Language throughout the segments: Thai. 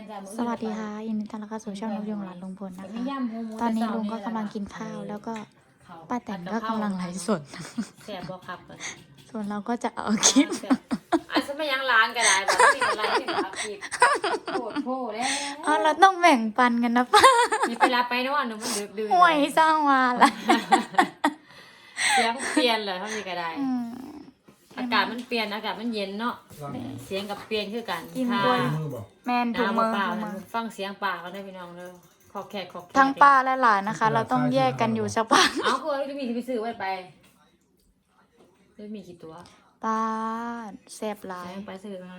นจ้ะมื้อสวัสดีค่ะยินดีต้อนรับเข้าสู่ช่องนกยุงหลานลุงพลนะมีคะยำหมูหมูตอนนี้ลุงก็แต่กำลังเช้กินข้าว แล้วก็ข้วป้าแตนก็กำลังไลฟ์สดแซ่บบ่ครับเปิดส่วนเราก็จะเอาคลิปแซ่บอันสมัยยังร้านก็ได้แบบมีอะไรที่แบบผิดโคตรโพแล้วอ๋อเราต้องแบ่งปันกันนะป้ามีไปรับไปนอนหนูมันดึกดื่นห่วยสร้างวาละเสียงเปลี่ยนเลยเท่านี้ก็ได้อืมอากาศมันเปลี่ยนอากาศมันเย็นเนาะเสียงกับเปลี่ยนคือกันกินค่ะด้วยมือบอกแมนถุงมือเปล่าถุงๆมืนะอฟังเสียงป่ากันได้พี่น้องเลยขอแขกขอแขกทั้งป้าและหลานนะคะ เราต้องแยกกันอยู่สักพักเอาคือว่าจะมีที่ไปซื้อไว้ไปจะมีกี่ตัวป้าแซบหลาใช่ยไปซื้อมา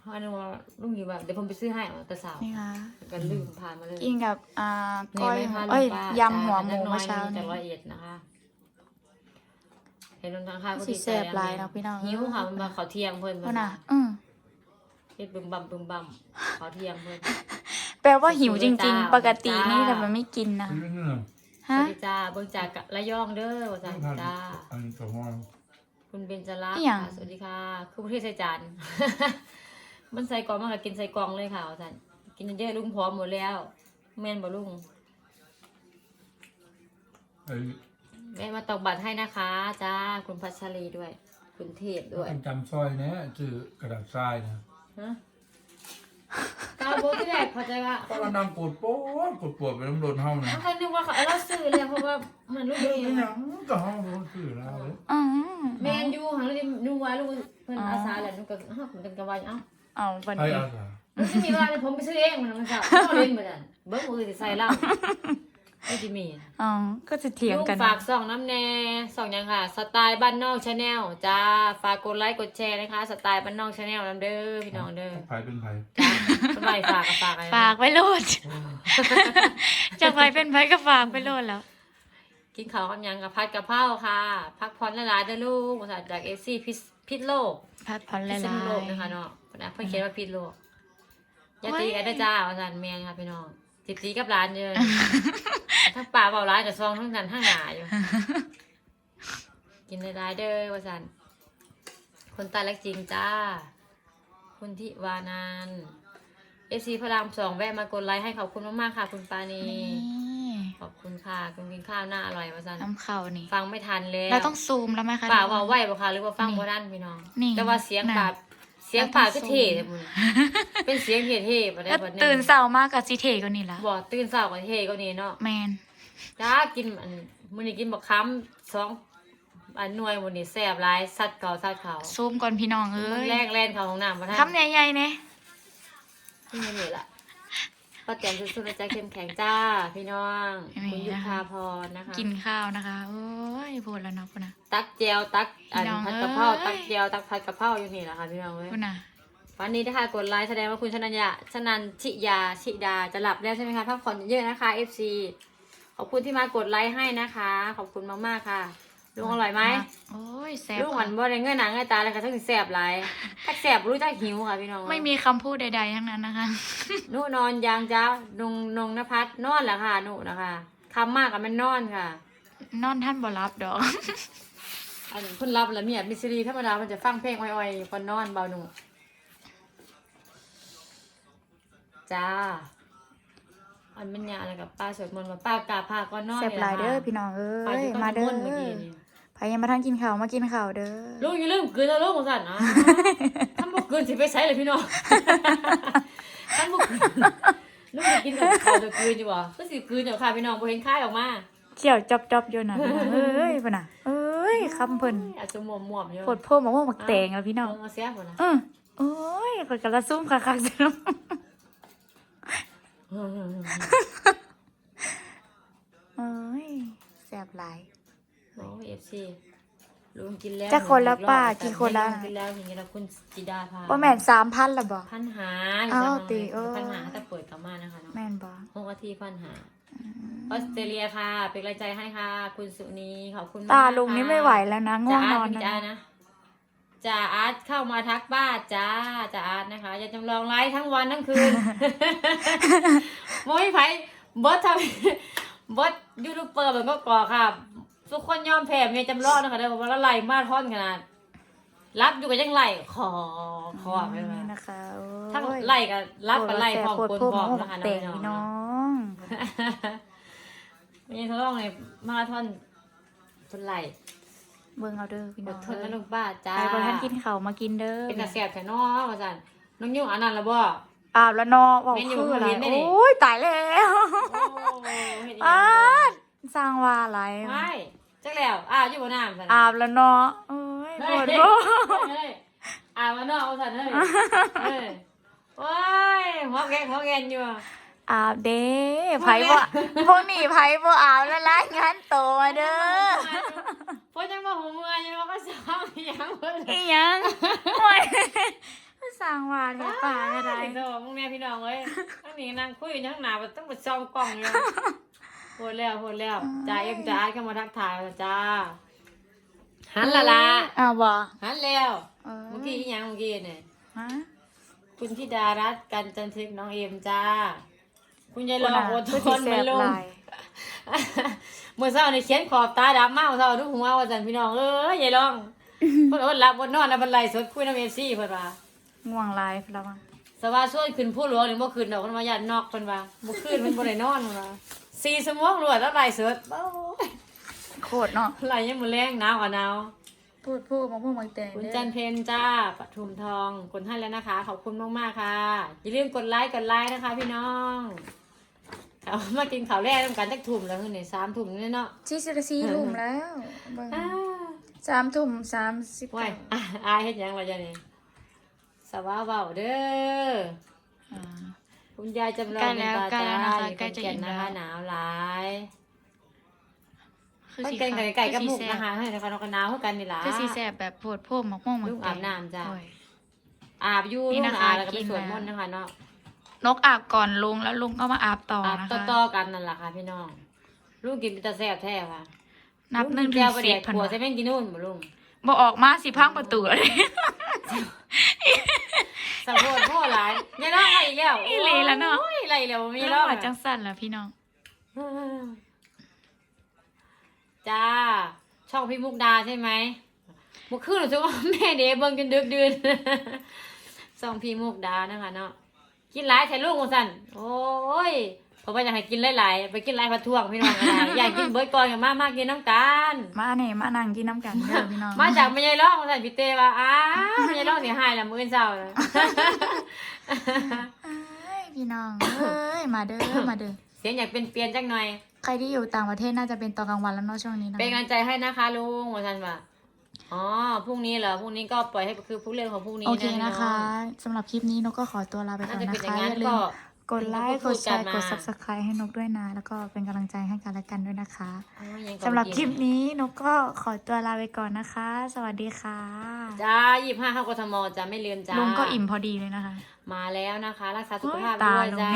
เพราะอันนั้นว่าลุงอยู่แบบเดี๋ยวผมไปซื้อให้เอาแต่สาวนี่ค่ะก็ลืมผ่านมาเลย กินกับอ่าก้อยนี่ไหคะเอ้ยลุงป้ายำหัวหมูจ้าเมื่อเช้าจากนี้ ร้อยเอ็ดนะคะ เห็นลุงทางข้าวก็สิดีใจแซ่บหลายเนาะพี่น้องหิวค่ะมันมาขอเที่ยงเพิ่นเพเพิ่ราะนน่ะอืมเฮ็ดบึมบัมบึมบัมขอเที่ยงเพิ่นแปลว่าหิวจริงจ้าๆปกตินี่จ้าแต่มันไม่กินนะนี่นี่นะสฮะวัสดีจ้าเบิ่งจากกะระยองเด้อว่าต้จ้าองทานจ้าอันสองวันคุณเบญจรักอิษ์หยังค่ะสวัสดีค่ะคือประเทศไซจานมันใส่กล่องมันก็กินใส่กล่องเลยค่ะว่าจ้ากินเยอะๆลุงพร้อมหมดแล้วแม่นบ่ลุงไอ้ แม่มาตอกบัตรให้นะคะจ้าคุณพัชรีด้วย คุณเทพด้วยต้องจำซอยนะจือกระดาษทรายนะฮะกาวโบที่แรกพอใจว่า ก็เรานั่งปวดปวดปวดปวดไปน้ำโดนเฮานะเขานึกว่าเขาเอาเราซื้อเลยเพราะว่ามันลูกเรื่องดีนี้ยังก็เฮาโดนสื่อแล้วเลยอืมแมนยูหังเลยดูไว้ลูกเพิ่นอาสาแหละลูกก็อ้าวผมเป็นกระวายเอ้าเอาวันไอ้นี้อาสามันจะมีเวลาเลยผมไปซื้อเองมันมันจะเอาเล่นเหมือนกันเบิ้งมือสิใส่เหล้า ไม่จิมีอ๋อก็จะเถียงลุงกันฝากส่องน้ำแน่ส่องยังค่ะ สไตล์บ้านนอกชาแนลจ้าฝากกดไลค์กดแชร์นะคะ สไตล์บ้านนอกชาแนลน้ำเด้อพี่น้องเด้อไผเป็นไผจ้าสบายฝากกับฝากอะไรฝากไว้โลดจากไปเป็นไปก็ฝากไปโลดแล้ว กินข้าวกับหยังกับพัดกะเพราค่ะ พักผ่อนหลายๆเด้อลูกภาษาจากเอฟซีพิษพิษโลก พัดผ่อนหพิลาษณุโลกยนะคะเนาะเพิ่นนะเพิ่นเขียนว่าพิษโลกอย่าตีกันนะจ้าภาษาเมียงค่ะพี่น้อง ติดตีกับร้านเยอะทั้งป่าเบาร้านกับซองทั้งนั้นทั้งหนาอยู่ กินหลายๆเด้อภาษาคนตายรักจริงจ้า คุณทิวานันเอฟซีพระรามสองแวะมากดไลค์ให้ขอบคุณมากๆค่ะ คุณปานีนี่ขอบคุณค่ะ คุณกินข้าวหน้าอร่อยภาษาน้ำเข่านี่ ฟังไม่ทันเลย เราต้องซูมแล้วไหมคะป่าเว่าไหวบ่คะหรือว่าฟังบ่ทันพี่น้อง นี่แต่ว่าเสียงน่ะป่า เสียงป่าก็เท่เราต้องเลยมึงเป็นเสียงเท่เท่ๆบ่ได้แล้วบ่ได้ตื่นเสามากกับซีเทก็นี่ละบ่ตื่นเช้าก็เท่ก็นี่เนาะแมนจ้ากินอันมื้อนี้กินบักค้ำสองอันหน่วยมื้อนี้แซ่บหลายสัดเก่าสัดเขาซูมก่อนพี่น้องเอ้มื้อยแรกแล่นเข้าห้องน้ำบ่ทันคำใหญ่ๆเนี่ยนี่นี่ล่ะป้าแตนสุดๆนะจ๊ะเข้มแข็งจ้า พี่น้องคุณยุพาพรนะคะ กินข้าวนะคะโอ้ ยพูดแล้วเนาะพูดนะ ตักแจวตักอันพี่น้องผัดกะเพราเอ้ย ตักแจวตักผัดกะเพราอยู่นี่แหละค่ะพี่น้องเว้ยพูดนะวันนี้นะคะกดไลค์แสดงว่าคุณชนัญญาชนันชิยาชิดาจะหลับแล้วใช่ไหมคะพักผ่อนเยอะๆนะคะ FC ขอบคุณที่มากดไลค์ให้นะคะ ขอบคุณมากๆค่ะลุงอร่อยไหมโอ้ยแซ่บลุงหวานบ่ได้เงื่อนหนังเงื่อนตาเลยค่ะทั้งสิแสบหลายถ้าแสบรู้จักหิวค่ะพี่น้องไม่มีคำพูดใด ๆ ทั้งนั้นนะคะ หนุนอนยางจ้านงนงนภัสนอนแหละค่ะหนุนะคะคำมากกับมันนอนค่ะ นอนท่านบ่รับดอก อันนี้เพิ่นรับแล้วเมียมิสซีรีธรรมดามันจะฟังเพลงอ่อยๆก่อนนอนเบาหนูจ้า อันเป็นยาอะไรกับป้าสวดมนต์มาป้ากาพาก่อนนอนแซ่บหลายเด้อนี่พี่น้องเอ้ป้ายที่ต้องมาเด้อมนต์เมื่อกี้นี่พายยังมาทั้งกินข้าวมากินข้าวเด้อลูกอย่าลืมกลืนนะลูกของสันนะท่านบอกกลืนสิไปใช้เลยพี่น้องท่านบอกกลืนลูกจะกินกับข้าวจะกลืนอยู่บ่ก็สิกลืนอยู่ค่ะพี่น้องบ่เห็นค่ายออกมา เขี่ยวจับจับๆอยู่นะพี่น้องเอ้ยพุ่นน่ะเอ้ยคำเพิ่นอาจจะหมวมหมวมๆอยู่ปวดโพมะม่วงหมักแตงแล้วพี่น้องเออเสียหมดนะเออโอ้ยเปิดกระซุ่มคักๆจ้ะเอ้ยแซ่บหลายโอ้เอฟซีลุงกินแล้วจะคนละป้าหกี่คนละลุงกินแล้วอย่างเงี้ยแล้วคุณจิดาพาบ่แม่นสามพันละบ่พันหาอ้าวจะติเออพันหาแต่เปิดกลับมานะคะเนาะแม่นบ่หกนาทีพันหา ออสเตรเลียค่ะ เป็นกำลังใจให้ค่ะ คุณสุนีขอบคุณมกตาลุงค่ะนี่ไม่ไหวแล้วนะง่วจ่างนอาอร์ตนจ่านะนะจ่าอาร์ตเข้ามาทักบ้านจ้าจ่าอาร์ตนะคะอย่าจำลองไลฟ์ทั้งวันทั้งคืนโมยไผบอสทำบอสยูทูบเบอร์มันก็ก่อค่ะ ทุกคนยอมแพ้เมียจำลองนะคะเดี๋ยวผมว่าละลายมาท่อนขนาดรับอยู่กับยังไล่คอคอไปมานี่นะคะโอ้ยทั้งไล่กับรับกับไล่พร้อมปวดคนโพดพร้อมโพดนะคะเตะน้อง พี่ๆน้อเนาะงไม่ใช่ทดลองในมาราธอนคนไล่เบิ่งเอาเด้อพี่อน้อดงทนนะลูกป้าจ้าไปบ่ทันกินข้าวมากินเด้อเป็นตาแสบแถวนอว่าจันน้องยุ่งอันนั้นละบ่อาบแล้วเนาะบอกแม่นอยู่คืออะไรเห็นได้นี่โอ้ยตายแล้วโอ้เห็นอ้ายังสร้างว่าอะไรไม่จักแล้วอ้าวอยู่บนน้ำสันอาบแล้วเนาะเอ้ยปเฮ้วยดเฮ้ยโพดเฮ้ยอ้าวมานอกเอาสันเฮ้ยเฮ้ยโอ้ยหัวแกงหัวแกงอยู่ อะอาบเด้ไผบ่พวกนี้ไผบ่อาบแล้วรายงานโตมาเด้อเพราะจังว่าหูเมื่อยยังว่าก็ซ้อมอีหยังเพิ่นอีหยังโอ้ยสร้างว่าแท้ป่าก็ได้เด้อมึงแม่พี่น้องเอ้ยทั้งนี้นั่งคุยอยู่ทั้งหน้าบ่ต้องไปซ่อมกล้องอยู่โหดแล้วโหดแล้วจ่าเอ็มจ่าอาร์ตเข้ามาทักทายแล้วจ้าหันละละอ้าวบ่หันแล้วเออเมื่อกี้อีหยังเมื่อกี้เนี่ยฮะคุณธิดารัตน์กันจันทึกน้องเอ็มจ้า คุณยายรองอดทผู้นที่ไม่แซ่บลงหลายเมื่อเช้าในเขียนขอบตาดำมากเมื่อเช้าดูหัวว่าจันพี่น้องเอ้ยยายรองเพิ่นอดหลับบนนอนนะบันไลสดคุยน้ำเอฟซีเพิ่นว่าง่วงหลายแล้วมั้งสว่าช่วยขึ้นผู้หลวงนี่บ่ขึ้นดอกเพิ่นว่าญาตินอกเพิ่นว่าบ่ขึ้นเพิ่นบ่ได้นอนเพิ่นว่าสี่ชั่วโมงรวดแล้วไลสดโอ้ยโคตรเนาะไลยังมื้อแรงหนาวกว่าหนาวพูดพูดมาพูดมาเตะคุณจันเพนจ้าปทุมทองกดให้แล้วนะคะ ขอบคุณมากๆค่ะ อย่าลืมกดไลค์กดไลค์นะคะพี่น้อง เอามากินข้าวแรกต้องการจักทุ่มแล้วคือนี่สามทุ่มนี่เนาะชี้สิบสี่ทุ่มแล้วเบิ่งอ้าสามทุ่มสามสิบว้ายอะอายเฮ็ดหยังวะจ๊ะนี่สวาเบาเด้ออ่า คุณยายจำลองใกล้แล้วเป็นตาใกล้แล้วนะคะอยู่ใกล้จะแก่นอิ่มนะแล้คะวหนาวหลายคือต้องสีเต้นไก่ไก่กับคือมุกสีนะแซ่คะให้นะคะน้องกันหนาวเท่ากันนี่ล่ะ คือสีแสบแบบโพดโพ่มมักม่วงมักลูกแตอาบน้ำจ้ะ โอ้ย อาบอยู่นี่ลูกนะคะอาบแล้วก็ไปกินสวดแล้วมนต์นะคะเนาะ นกอาบก่อนลุงแล้วลุงก็มาอาบต่ออาบนะคะ ต่อๆกันนั่นแหละค่ะพี่น้อง ลูกกินเป็นตาแซ่บแท้ค่ะนับหนึ่งถึแก้งวประสิเดี๋บยวพันผัววะจะเป็นกินนู่นบ่ลุงบอออกมาสิพังประตูเลยสะโพดพ่อหลายเนี่ยน้องอะไรอีกแล้วอีหลีแล้วเนาะโอ้ยอะไรแล้วมีมีแล้แล้ววจังสั่นแล้วพี่น้อง จ้า ช่องพี่มุกดาใช่ไหมมุกขึ้นหรือจะว่าแม่เดเบิ่งจนดึกดื่น ช่องพี่มุกดานะคะเนาะ กินหลายใส่ลูกของสันโอ้ยเพราะว่าอยากให้กินหลายๆไปกินหลายผัดท่วงพี่น้องอะไรอยากกินเบิร์ดก่อนกับมากมากกินน้ำกันมาเนี่ยมานั่งกินน้ำกันเด้อพี่น้องมาจากไม่ใช่ร้องของสันพี่เต้ว่าอ้าวไม่ใช่ร้องเสียหายละมื้ออนเช้าเลยเอ้ยพี่น้องเอ้ยมาเด้อมาเด้อเสียงอยากเป็นเปลี่ยนจักหน่อย ใครที่อยู่ต่างประเทศน่าจะเป็นตอนกลางวันแล้วเนาะช่วงนี้นะเป็นกำลังใจให้นะคะลุงว่าสันว่า อ๋อพรุ่งนี้เหรอพรุ่งนี้ก็ปล่อยให้คือผู้เรื่องของพรุ่งนี้โอเคพี่นะคะสำหรับคลิปนี้นกก็ขอตัวลาไปก่น่าอนจะนะเป็นอย่าคะงนั้นอย่าลืก็มกดไลค์พูกดดแชกันร์มากด subscribe ให้นกด้วยนะ แล้วก็เป็นกำลังใจให้กันและกันด้วยนะคะอ๋อยังก่อนสำหรับกินคลิปนี้นกก็ขอตัวลาไปก่อนนะคะ สวัสดีค่ะจ้ายี่ห้าเข้ากทมจะไม่ลืมจ้าลุงก็อิ่มพอดีเลยนะคะ มาแล้วนะคะ รักษาสุขภาพโอ้ยตาด้วยลุงจ้า